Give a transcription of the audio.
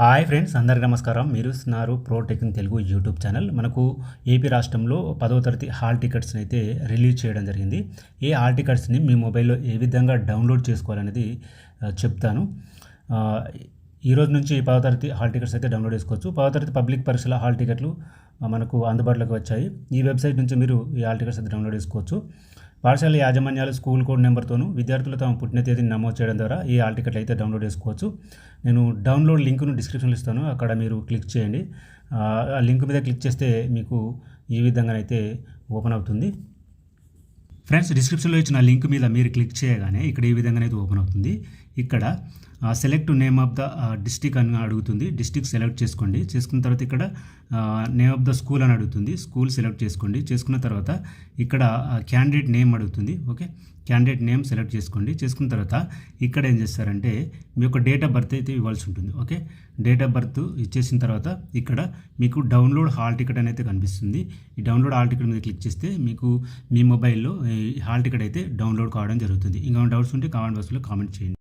Hi friends అందరికీ నమస్కారం. మీరు ఇస్తున్నారు ప్రో తెలుగు యూట్యూబ్ ఛానల్. మనకు ఏపీ రాష్ట్రంలో పదో తరగతి హాల్ టికెట్స్ని అయితే రిలీజ్ చేయడం జరిగింది. ఏ హాల్ టికెట్స్ని మీ మొబైల్లో ఏ విధంగా డౌన్లోడ్ చేసుకోవాలనేది చెప్తాను. ఈ రోజు నుంచి పదవ తరగతి హాల్ టికెట్స్ అయితే డౌన్లోడ్ చేసుకోవచ్చు. పదో తరగతి పబ్లిక్ పరీక్షల హాల్ టికెట్లు మనకు అందుబాటులోకి వచ్చాయి. ఈ వెబ్సైట్ నుంచి మీరు ఈ హాల్ టికెట్స్ అయితే డౌన్లోడ్ చేసుకోవచ్చు. పాఠశాల యాజమాన్యాలు స్కూల్ కోడ్ నెంబర్తోనూ విద్యార్థులు తమ పుట్టిన తేదీని నమోదు చేయడం ద్వారా ఈ హాల్ టికెట్లు అయితే డౌన్లోడ్ చేసుకోవచ్చు. నేను డౌన్లోడ్ లింక్ను డిస్క్రిప్షన్లో ఇస్తాను. అక్కడ మీరు క్లిక్ చేయండి. ఆ ఆ లింక్ మీద క్లిక్ చేస్తే మీకు ఈ విధంగానైతే ఓపెన్ అవుతుంది. ఫ్రెండ్స్ డిస్క్రిప్షన్లో ఇచ్చిన లింక్ మీద మీరు క్లిక్ చేయగానే ఇక్కడ ఈ విధంగానైతే ఓపెన్ అవుతుంది. ఇక్కడ select name of the district అని అడుగుతుంది. డిస్టిక్ సెలెక్ట్ చేసుకోండి. చేసుకున్న తర్వాత ఇక్కడ నేమ్ ఆఫ్ ద స్కూల్ అని అడుగుతుంది. స్కూల్ సెలెక్ట్ చేసుకోండి. చేసుకున్న తర్వాత ఇక్కడ క్యాండిడేట్ నేమ్ అడుగుతుంది. ఓకే క్యాండిడేట్ నేమ్ సెలెక్ట్ చేసుకోండి. చేసుకున్న తర్వాత ఇక్కడ ఏం చేస్తారంటే మీ యొక్క డేట్ ఆఫ్ బర్త్ అయితే ఇవ్వాల్సి ఉంటుంది. ఓకే డేట్ ఆఫ్ బర్త్ ఇచ్చేసిన తర్వాత ఇక్కడ మీకు డౌన్లోడ్ హాల్ టికెట్ అనేది కనిపిస్తుంది. ఈ డౌన్లోడ్ హాల్ టికెట్ మీద క్లిక్ చేస్తే మీకు మీ మొబైల్లో ఈ హాల్ టికెట్ అయితే డౌన్లోడ్ కావడం జరుగుతుంది. ఇంకా డౌట్స్ ఉంటే కామెంట్ బాక్స్లో కామెంట్ చేయండి.